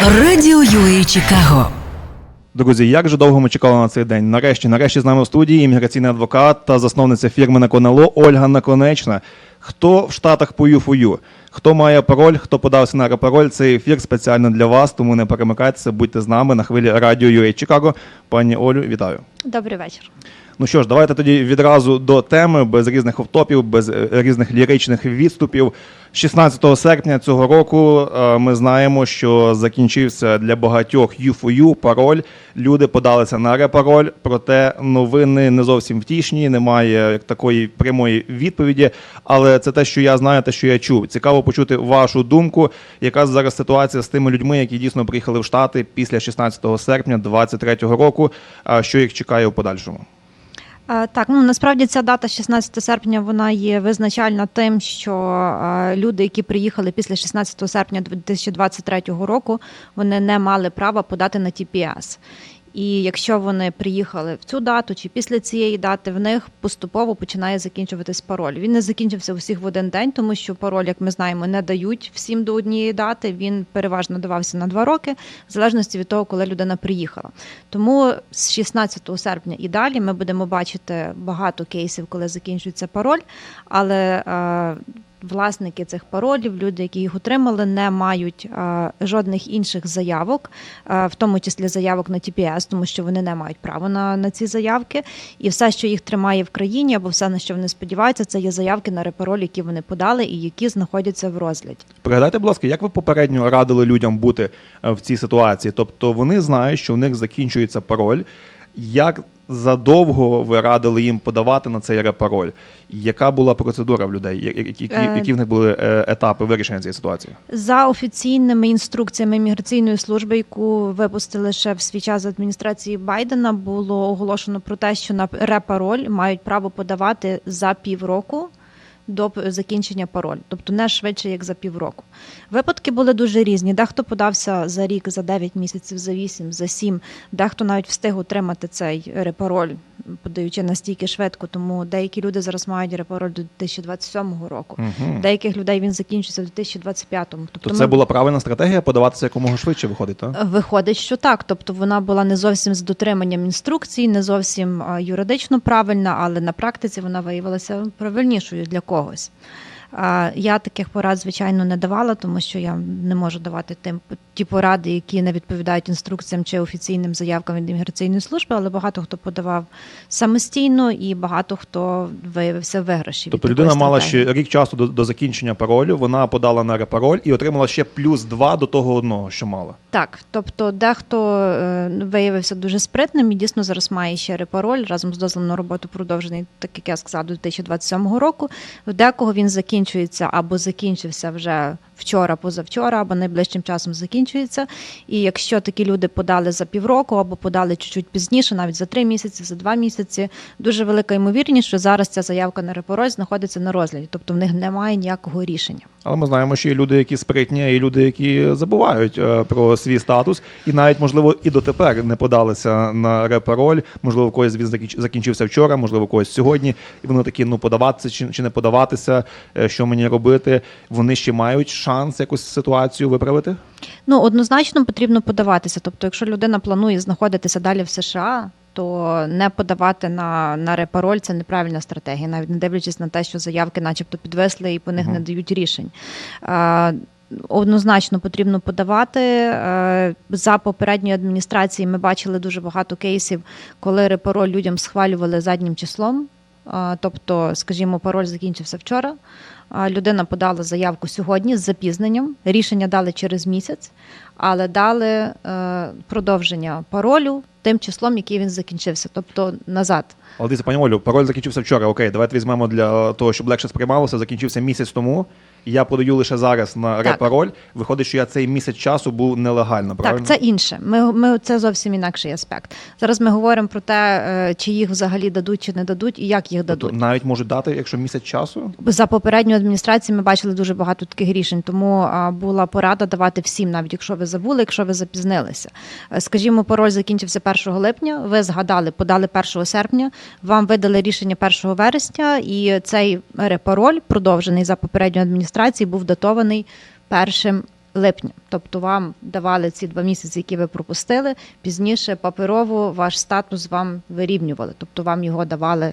Радіо UA Чикаго. Друзі, як же довго ми чекали на цей день? Нарешті, нарешті з нами в студії імміграційний адвокат та засновниця фірми Наконало Ольга Наконечна. Хто в Штатах по ЮФОЮ? Хто має пароль, хто подався на репароль? Цей ефір спеціально для вас, тому не перемикайтеся, будьте з нами на хвилі радіо UA Чикаго. Пані Олю, вітаю. Добрий вечір. Ну що ж, давайте тоді відразу до теми, без різних офтопів, без е, різних ліричних відступів. 16 серпня цього року е, ми знаємо, що закінчився для багатьох U4U пароль. Люди подалися на репароль, проте новини не зовсім втішні, немає такої прямої відповіді. Але це те, що я знаю, те, що я чув. Цікаво почути вашу думку, яка зараз ситуація з тими людьми, які дійсно приїхали в Штати після 16 серпня 2023 року. Що їх чекає у подальшому? Е, Так, ну насправді ця дата 16 серпня вона є визначальна тим, що е, люди, які приїхали після 16 серпня 2023 року, вони не мали права подати на TPS. І якщо вони приїхали в цю дату чи після цієї дати, в них поступово починає закінчуватись пароль. Він не закінчився усіх в один день, тому що пароль, як ми знаємо, не дають всім до однієї дати. Він переважно давався на два роки, в залежності від того, коли людина приїхала. Тому з 16 серпня і далі ми будемо бачити багато кейсів, коли закінчується пароль, але е, власники цих паролів, люди, які їх отримали, не мають е, жодних інших заявок, е, в тому числі заявок на TPS, тому що вони не мають права на, на ці заявки. І все, що їх тримає в країні, або все, на що вони сподіваються, це є заявки на репароль, які вони подали і які знаходяться в розгляді. Пригадайте, будь ласка, як ви попередньо радили людям бути е, в цій ситуації? Тобто вони знають, що у них закінчується пароль. Як задовго ви радили їм подавати на цей репароль? Яка була процедура в людей? Які, які, Е, які в них були е, етапи вирішення цієї ситуації? За офіційними інструкціями міграційної служби, яку випустили ще в свій час з адміністрації Байдена, було оголошено про те, що на репароль мають право подавати за півроку. До закінчення пароль, тобто не швидше, як за півроку. Випадки були дуже різні. Дехто подався за рік, за 9 місяців, за 8, за 7. Дехто навіть встиг отримати цей репароль, подаючи настільки швидко. Тому деякі люди зараз мають репорт до 2027 року. Угу. Деяких людей він закінчиться в 2025-му. Тобто То це була правильна стратегія подаватися якомога швидше виходить, так? Виходить, що так. Тобто вона була не зовсім з дотриманням інструкцій, не зовсім юридично правильна, але на практиці вона виявилася правильнішою для когось. Я таких порад, звичайно, не давала, тому що я не можу давати тим ті поради, які не відповідають інструкціям чи офіційним заявкам від імміграційної служби, але багато хто подавав самостійно і багато хто виявився виграші. Тобто людина мала стратегії. ще рік часу до, до закінчення паролю, вона подала на репароль і отримала ще плюс два до того одного, що мала. Так, тобто дехто е, виявився дуже спритним і дійсно зараз має ще репароль разом з дозволом на роботу продовжений, так як я сказала, до 2027 року. В декого він закінчується або закінчився вже вчора, позавчора, або найближчим часом закінчується. І якщо такі люди подали за півроку або подали чуть-чуть пізніше, навіть за три місяці, за два місяці, дуже велика ймовірність, що зараз ця заявка на репароль знаходиться на розгляді, тобто в них немає ніякого рішення. Але ми знаємо, що є люди, які спритні, є люди, які забувають е, про свій статус, і навіть можливо і дотепер не подалися на репароль. Можливо, когось він закінч- закінчився вчора, можливо, когось сьогодні. І вони такі: ну подаватися чи, чи не подаватися, е, що мені робити. Вони ще мають шанс якусь ситуацію виправити. Ну, однозначно потрібно подаватися. Тобто, якщо людина планує знаходитися далі в США, то не подавати на, на репароль це неправильна стратегія, навіть не дивлячись на те, що заявки, начебто, підвисли і по них Мгм. не дають рішень. А, Однозначно потрібно подавати за попередньою адміністрацією. Ми бачили дуже багато кейсів, коли репароль людям схвалювали заднім числом. Тобто, скажімо, пароль закінчився вчора. Людина подала заявку сьогодні з запізненням. Рішення дали через місяць, але дали е, продовження паролю тим числом, який він закінчився, тобто назад. Але дивіться, пані Олю, пароль закінчився вчора. Окей, давайте візьмемо для того, щоб легше сприймалося. Закінчився місяць тому. Я подаю лише зараз на Так. репароль. Виходить, що я цей місяць часу був нелегально. Правильно? Так, це інше. Ми, ми це зовсім інакший аспект. Зараз ми говоримо про те, е, чи їх взагалі дадуть, чи не дадуть, і як їх Тобто дадуть. навіть можуть дати, якщо місяць часу. За попередню адміністрацію ми бачили дуже багато таких рішень, тому була порада давати всім, навіть якщо ви забули, якщо ви запізнилися. Е, Скажімо, пароль закінчився 1 липня. Ви згадали, подали 1 серпня. Вам видали рішення 1 вересня, і цей репароль, продовжений за попередньою адміністрацією, був датований 1 липня. Тобто вам давали ці два місяці, які ви пропустили. Пізніше паперово ваш статус вам вирівнювали, тобто вам його давали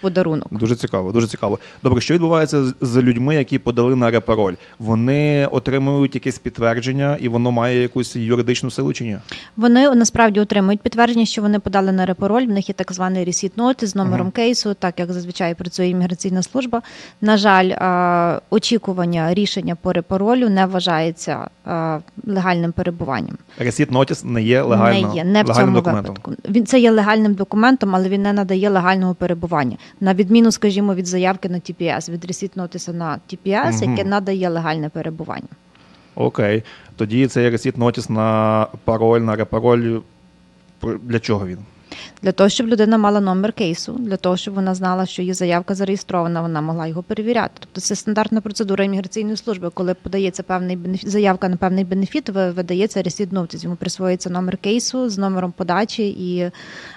подарунок. Дуже цікаво, дуже цікаво. Добре, що відбувається з- з людьми, які подали на репароль? Вони отримують якесь підтвердження, і воно має якусь юридичну силу чи ні? Вони насправді отримують підтвердження, що вони подали на репароль. В них є так званий receipt notice з номером Мгм. кейсу, так як зазвичай працює імміграційна служба. На жаль, а, очікування рішення по репаролю не вважається а, легальним перебуванням. Ресіт нотіс не є легально, не є не в легальним цьому документом. випадку. Він це є легальним документом, але він не надає легального перебування. На відміну, скажімо, від заявки на TPS, від notice на TPS, угу. яке надає легальне перебування. Окей. Тоді цей ресіт нотіс на пароль, на репароль. Для чого він? Для того, щоб людина мала номер кейсу, для того, щоб вона знала, що її заявка зареєстрована, вона могла його перевіряти. Тобто це стандартна процедура імміграційної служби. Коли подається певний бенефіт, заявка на певний бенефіт, видається notice. Йому присвоюється номер кейсу з номером подачі і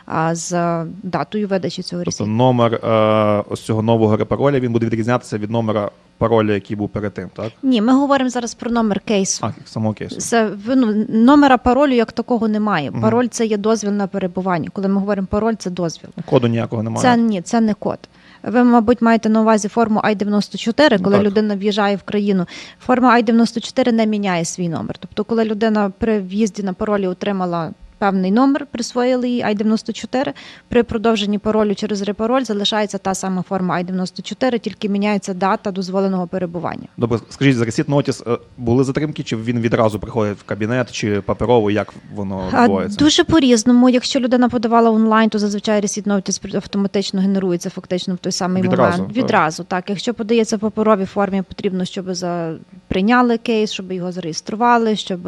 а, з датою видачі цього Тобто номер е, ось цього нового репароля він буде відрізнятися від номера пароля, який був перед тим, так? Ні, ми говоримо зараз про номер кейсу. А, самого кейсу. Це ну, номера паролю як такого немає. Мгм. Пароль це є дозвіл на перебування. Коли ми говоримо пароль, це дозвіл. Коду ніякого немає. Це ні, це не код. Ви, мабуть, маєте на увазі форму I-94, коли Так. людина в'їжджає в країну. Форма I-94 не міняє свій номер. Тобто, коли людина при в'їзді на паролі отримала певний номер, присвоїли їй I-94, при продовженні паролю через репароль залишається та сама форма I-94, тільки міняється дата дозволеного перебування. Добре, скажіть, за ресіт нотіс е, були затримки, чи він відразу приходить в кабінет, чи паперово, як воно відбувається? Дуже по-різному. Якщо людина подавала онлайн, то зазвичай receipt notice автоматично генерується фактично в той самий Відразу, момент. так. Відразу, так. Якщо подається в паперовій формі, потрібно, щоб за... прийняли кейс, щоб його зареєстрували, щоб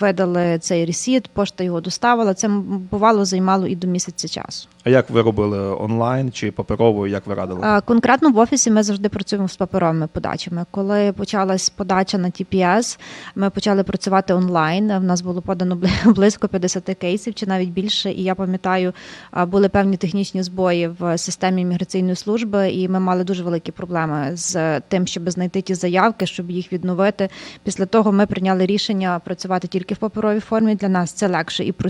видали цей ресіт, пошта його доставила. Це бувало займало і до місяця часу. А як ви робили онлайн чи паперово, як ви радили? Конкретно в офісі ми завжди працюємо з паперовими подачами. Коли почалась подача на TPS, ми почали працювати онлайн. В нас було подано бли- близько 50 кейсів чи навіть більше. І я пам'ятаю, були певні технічні збої в системі міграційної служби, і ми мали дуже великі проблеми з тим, щоб знайти ті заявки, щоб їх відновити. Після того ми прийняли рішення працювати тільки в паперовій формі. Для нас це легше і простіше,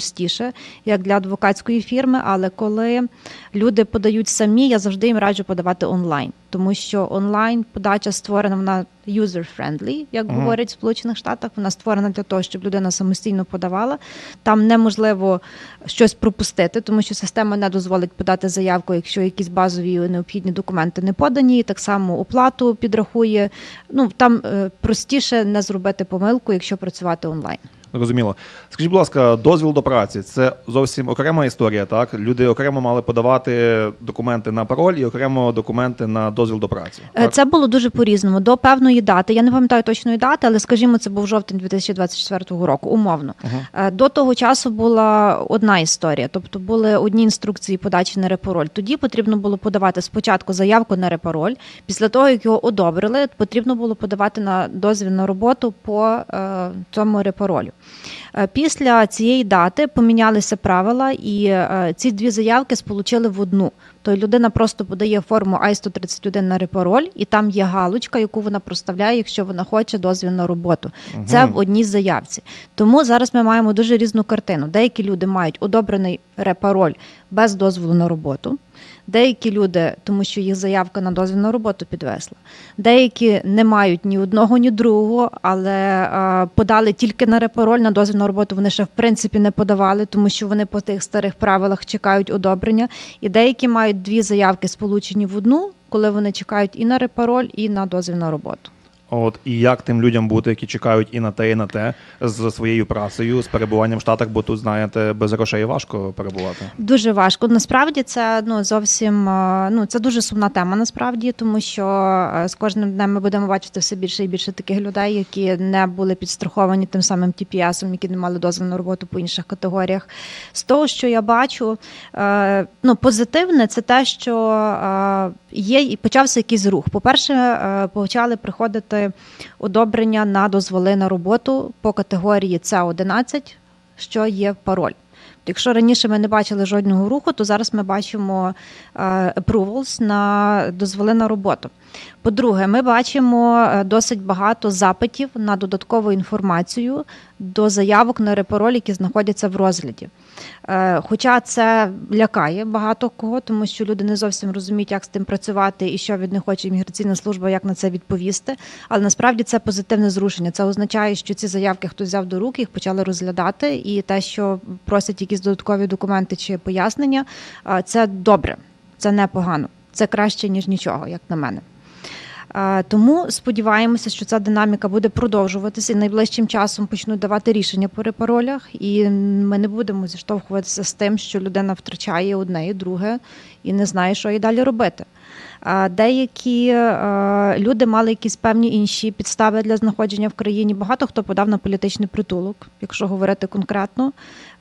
як для адвокатської фірми. Але коли люди подають самі, я завжди їм раджу подавати онлайн, тому що онлайн подача створена вона user-friendly, як Мгм. говорять в Сполучених Штатах. Вона створена для того, щоб людина самостійно подавала. Там неможливо щось пропустити, тому що система не дозволить подати заявку, якщо якісь базові необхідні документи не подані. Так само оплату підрахує. Ну там е, простіше не зробити помилку, якщо працювати онлайн. Зрозуміло. Скажіть, будь ласка, дозвіл до праці це зовсім окрема історія, так? Люди окремо мали подавати документи на пароль і окремо документи на дозвіл до праці. Е, Так? Це було дуже по-різному. До певної дати. Я не пам'ятаю точної дати, але скажімо, це був жовтень 2024 року, умовно. Е, До того часу була одна історія, тобто були одні інструкції подачі на репароль. Тоді потрібно було подавати спочатку заявку на репароль. Після того, як його одобрили, потрібно було подавати на дозвіл на роботу по е, цьому репаролю. Е, Після цієї дати помінялися правила, і е, ці дві заявки сполучили в одну. Тобто людина просто подає форму I-131 на репароль, і там є галочка, яку вона проставляє, якщо вона хоче дозвіл на роботу. Це в одній заявці. Тому зараз ми маємо дуже різну картину. Деякі люди мають одобрений репароль без дозволу на роботу. Деякі люди, тому що їх заявка на дозвіл на роботу підвесла. Деякі не мають ні одного, ні другого, але подали тільки на репароль, на дозвіл на роботу вони ще в принципі не подавали, тому що вони по тих старих правилах чекають одобрення. І деякі мають дві заявки сполучені в одну, коли вони чекають і на репароль, і на дозвіл на роботу. От і як тим людям бути, які чекають і на те, і на те з своєю працею, з перебуванням в Штатах, бо тут, знаєте, без грошей важко перебувати. Дуже важко. Насправді це ну зовсім е, ну це дуже сумна тема. Насправді, тому що е, з кожним днем ми будемо бачити все більше і більше таких людей, які не були підстраховані тим самим TPS, які не мали дозвіл на роботу по інших категоріях. З того, що я бачу, е, ну позитивне, це те, що є і почався якийсь рух. По перше, почали приходити одобрення на дозволи на роботу по категорії С 11 що є пароль. Якщо раніше ми не бачили жодного руху, то зараз ми бачимо е, approvals на дозволи на роботу. По-друге, ми бачимо е, досить багато запитів на додаткову інформацію до заявок на репароль, які знаходяться в розгляді. Е, Хоча це лякає багато кого, тому що люди не зовсім розуміють, як з тим працювати і що від них хоче імміграційна служба, як на це відповісти. Але насправді це позитивне зрушення. Це означає, що ці заявки хтось взяв до рук, їх почали розглядати, і те, що просять якісь додаткові документи чи пояснення, е, це добре, це непогано. Це краще ніж нічого, як на мене. Тому сподіваємося, що ця динаміка буде продовжуватися і найближчим часом почнуть давати рішення по репаролях, і ми не будемо зіштовхуватися з тим, що людина втрачає одне і друге і не знає, що їй далі робити. Деякі е, люди мали якісь певні інші підстави для знаходження в країні. Багато хто подав на політичний притулок, якщо говорити конкретно,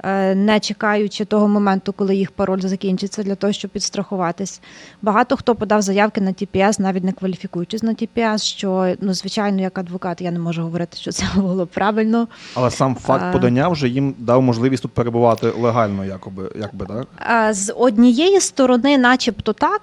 е, не чекаючи того моменту, коли їх пароль закінчиться, для того, щоб підстрахуватись. Багато хто подав заявки на ТПС, навіть не кваліфікуючись на ТПС, що ну звичайно, як адвокат, я не можу говорити, що це було правильно. Але сам факт подання вже їм дав можливість тут перебувати легально, якоби, якби так. З однієї сторони, начебто так,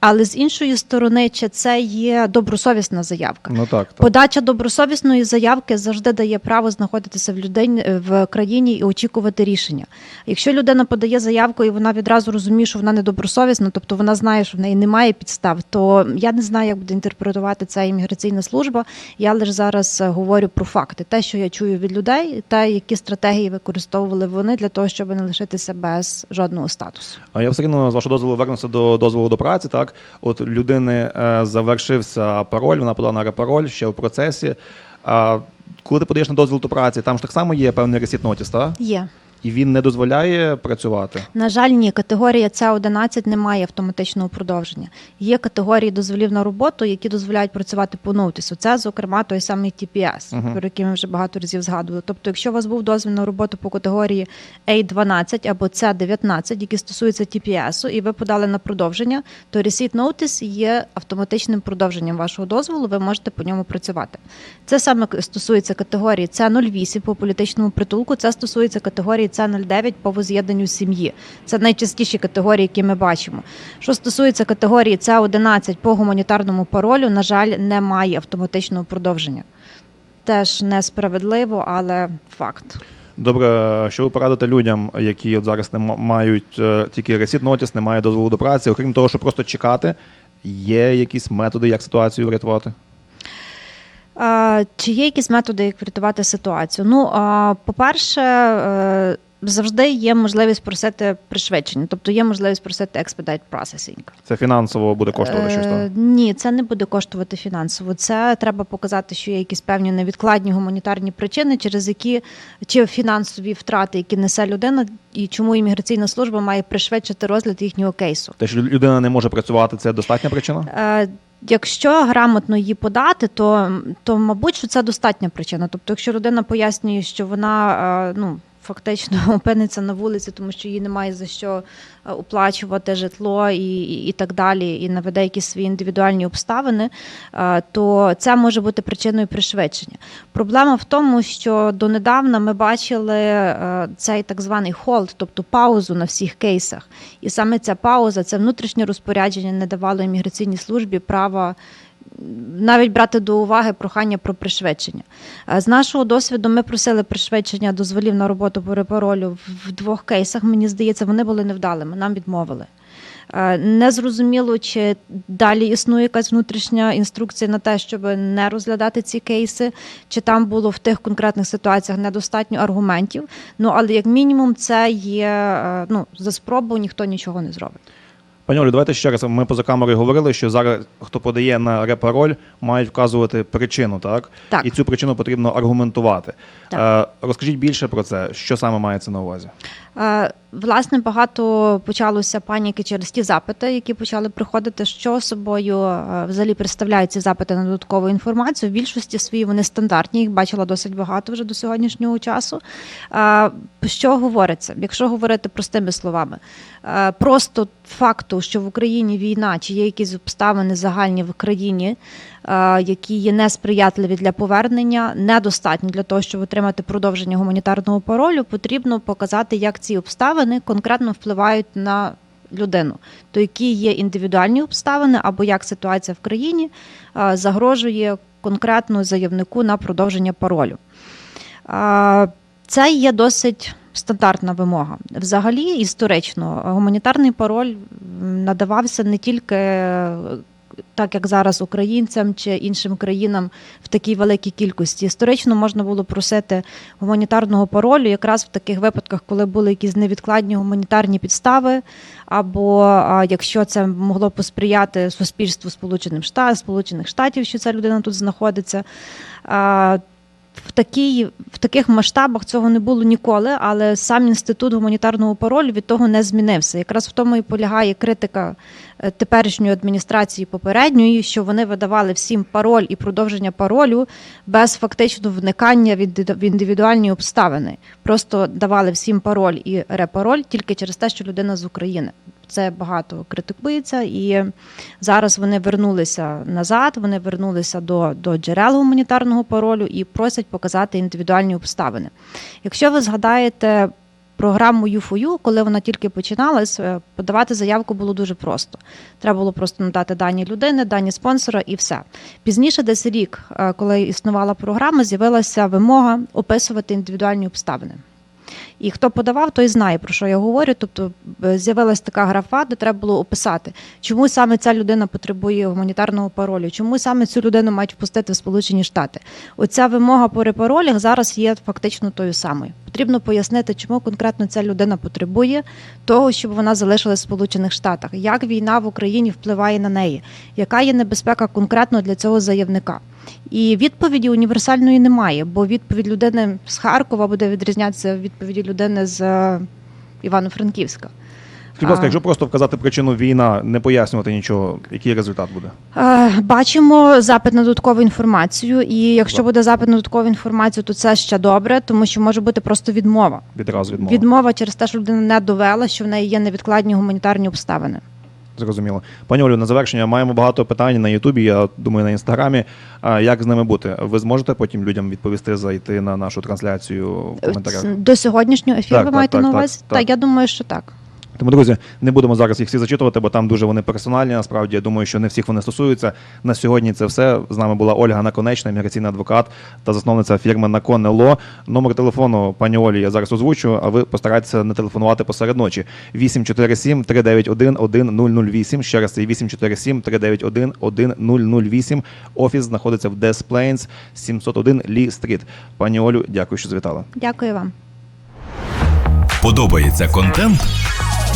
але з іншої сторони, чи це є добросовісна заявка? Ну так, так. Подача добросовісної заявки завжди дає право знаходитися в людині в країні і очікувати рішення. Якщо людина подає заявку і вона відразу розуміє, що вона недобросовісна, тобто вона знає, що в неї немає підстав, то я не знаю, як буде інтерпретувати це імміграційна служба. Я лише зараз е, говорю про факти, те, що я чую від людей, та які стратегії використовували вони для того, щоб не лишитися без жодного статусу. А я все одно з вашого дозволу вернуся до дозволу до праці. Так, от людини е, завершився пароль, вона подала на пароль ще в процесі. А коли ти подаєш на дозвіл до праці, там ж так само є певний ресіт нотіс, так? Є. І він не дозволяє працювати. На жаль, ні, категорія С11 не має автоматичного продовження. Є категорії дозволів на роботу, які дозволяють працювати по ноутису. Це, зокрема, той самий TPS, Мгм. про який ми вже багато разів згадували. Тобто, якщо у вас був дозвіл на роботу по категорії A12 або C19, які стосуються TPS, і ви подали на продовження, то Receipt Notice є автоматичним продовженням вашого дозволу. Ви можете по ньому працювати. Це саме стосується категорії С08 по політичному притулку. Це стосується категорії С09 по воз'єднанню сім'ї. Це найчастіші категорії, які ми бачимо. Що стосується категорії С11 по гуманітарному паролю, на жаль, немає автоматичного продовження. Теж несправедливо, але факт. Добре, що ви порадите людям, які от зараз не мають е, тільки ресіт нотіс, немає дозволу до праці, окрім того, що просто чекати, є якісь методи, як ситуацію врятувати? Чи є якісь методи, як врятувати ситуацію? Ну, по-перше, е, завжди є можливість просити пришвидшення, тобто є можливість просити expedite processing. Це фінансово буде коштувати щось. Е, так? Ні, це не буде коштувати фінансово. Це треба показати, що є якісь певні невідкладні гуманітарні причини, через які чи фінансові втрати, які несе людина, і чому імміграційна служба має пришвидшити розгляд їхнього кейсу. Те, що людина не може працювати, це достатня причина? Якщо грамотно її подати, то, то мабуть, що це достатня причина. Тобто, якщо людина пояснює, що вона е, ну. Фактично опиниться на вулиці, тому що їй немає за що е, оплачувати житло і, і, і так далі, і наведе якісь свої індивідуальні обставини, е, то це може бути причиною пришвидшення. Проблема в тому, що донедавна ми бачили е, цей так званий холд, тобто паузу на всіх кейсах. І саме ця пауза, це внутрішнє розпорядження не давало імміграційній службі права навіть брати до уваги прохання про пришвидшення. Е, З нашого досвіду ми просили пришвидшення дозволів на роботу по репаролю в двох кейсах. Мені здається, вони були невдалими. Нам відмовили. Е, Незрозуміло, чи далі існує якась внутрішня інструкція на те, щоб не розглядати ці кейси, чи там було в тих конкретних ситуаціях недостатньо аргументів. Ну але як мінімум, це є е, ну за спробу ніхто нічого не зробить. Пані Олю, давайте ще раз. Ми поза камерою говорили, що зараз хто подає на репароль, мають вказувати причину, так? Так. І цю причину потрібно аргументувати. Так. Е, розкажіть більше про це, що саме мається на увазі? Е, Власне, багато почалося паніки через ті запити, які почали приходити. Що собою е, взагалі представляють ці запити на додаткову інформацію? В більшості свої вони стандартні, їх бачила досить багато вже до сьогоднішнього часу. Е, Що говориться? Якщо говорити простими словами, просто факту, що в Україні війна, чи є якісь обставини загальні в країні, які є несприятливі для повернення, недостатні для того, щоб отримати продовження гуманітарного паролю, потрібно показати, як ці обставини конкретно впливають на людину, то які є індивідуальні обставини, або як ситуація в країні загрожує конкретно заявнику на продовження паролю. Це є досить стандартна вимога. Взагалі, історично, гуманітарний пароль надавався не тільки так, як зараз українцям чи іншим країнам в такій великій кількості. Історично можна було просити гуманітарного паролю якраз в таких випадках, коли були якісь невідкладні гуманітарні підстави, або якщо це могло посприяти суспільству Сполучених Штатів, Сполучених Штатів, що ця людина тут знаходиться. В, такій, в таких масштабах цього не було ніколи, але сам інститут гуманітарного паролю від того не змінився. Якраз в тому і полягає критика е, теперішньої адміністрації попередньої, що вони видавали всім пароль і продовження паролю без фактично вникання в індивідуальні обставини. Просто давали всім пароль і репароль тільки через те, що людина з України. Це багато критикується, і зараз вони вернулися назад. Вони вернулися до, до джерел гуманітарного паролю і просять показати індивідуальні обставини. Якщо ви згадаєте програму U4U, коли вона тільки починалась, е, подавати заявку було дуже просто. Треба було просто надати дані людини, дані спонсора і все. Пізніше, десь рік, е, коли існувала програма, з'явилася вимога описувати індивідуальні обставини. І хто подавав, той знає, про що я говорю. Тобто е, з'явилась така графа, де треба було описати, чому саме ця людина потребує гуманітарного паролю, чому саме цю людину мають впустити в Сполучені Штати. Оця вимога по репаролях зараз є фактично тою самою. Потрібно пояснити, чому конкретно ця людина потребує того, щоб вона залишилась в Сполучених Штатах, як війна в Україні впливає на неї, яка є небезпека конкретно для цього заявника. І відповіді універсальної немає, бо відповідь людини з Харкова буде відрізнятися від відповіді людини з е, Івано-Франківська. Будь ласка, якщо просто вказати причину війна, не пояснювати нічого, який результат буде? Бачимо запит на додаткову інформацію, і якщо буде запит на додаткову інформацію, то це ще добре, тому що може бути просто відмова. Відразу відмова. Відмова через те, що людина не довела, що в неї є невідкладні гуманітарні обставини. Зрозуміло. Пані Олю, на завершення маємо багато питань на Ютубі, я думаю, на інстаграмі. А як з ними бути? Ви зможете потім людям відповісти, зайти на нашу трансляцію в коментарях? До сьогоднішнього ефіру ви маєте на увазі? так. Так, я думаю, що так. Тому, друзі, не будемо зараз їх всі зачитувати, бо там дуже вони персональні. Насправді, я думаю, що не всіх вони стосуються. На сьогодні це все. З нами була Ольга Наконечна, імміграційний адвокат та засновниця фірми Наконе Ло. Номер телефону пані Олі я зараз озвучу, а ви постарайтеся не телефонувати посеред ночі. 847 391 1008. Ще раз це 847 391 1008. Офіс знаходиться в Des Plains, 701 Лі Стріт. Пані Олю, дякую, що завітали. Дякую вам. Подобається контент?